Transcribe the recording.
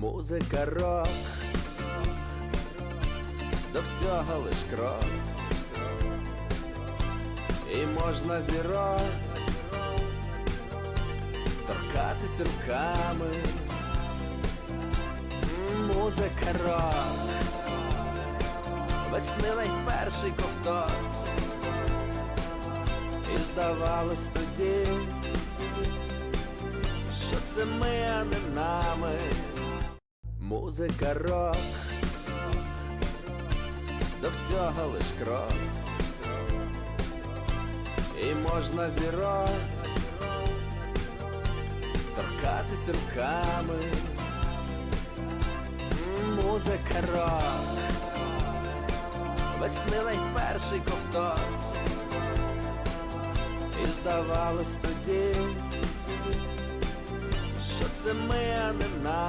Музика рок, до всього лиш крок, і можна зірок. Торкатись руками. Музика рок, весни найперший ковток, і здавалось тоді, що це ми, а не. Музика рок, до всього лиш крок, і можна зірок торкатись руками. Музика рок, весни найперший ковток, і здавалось тоді, що це ми, а не нами.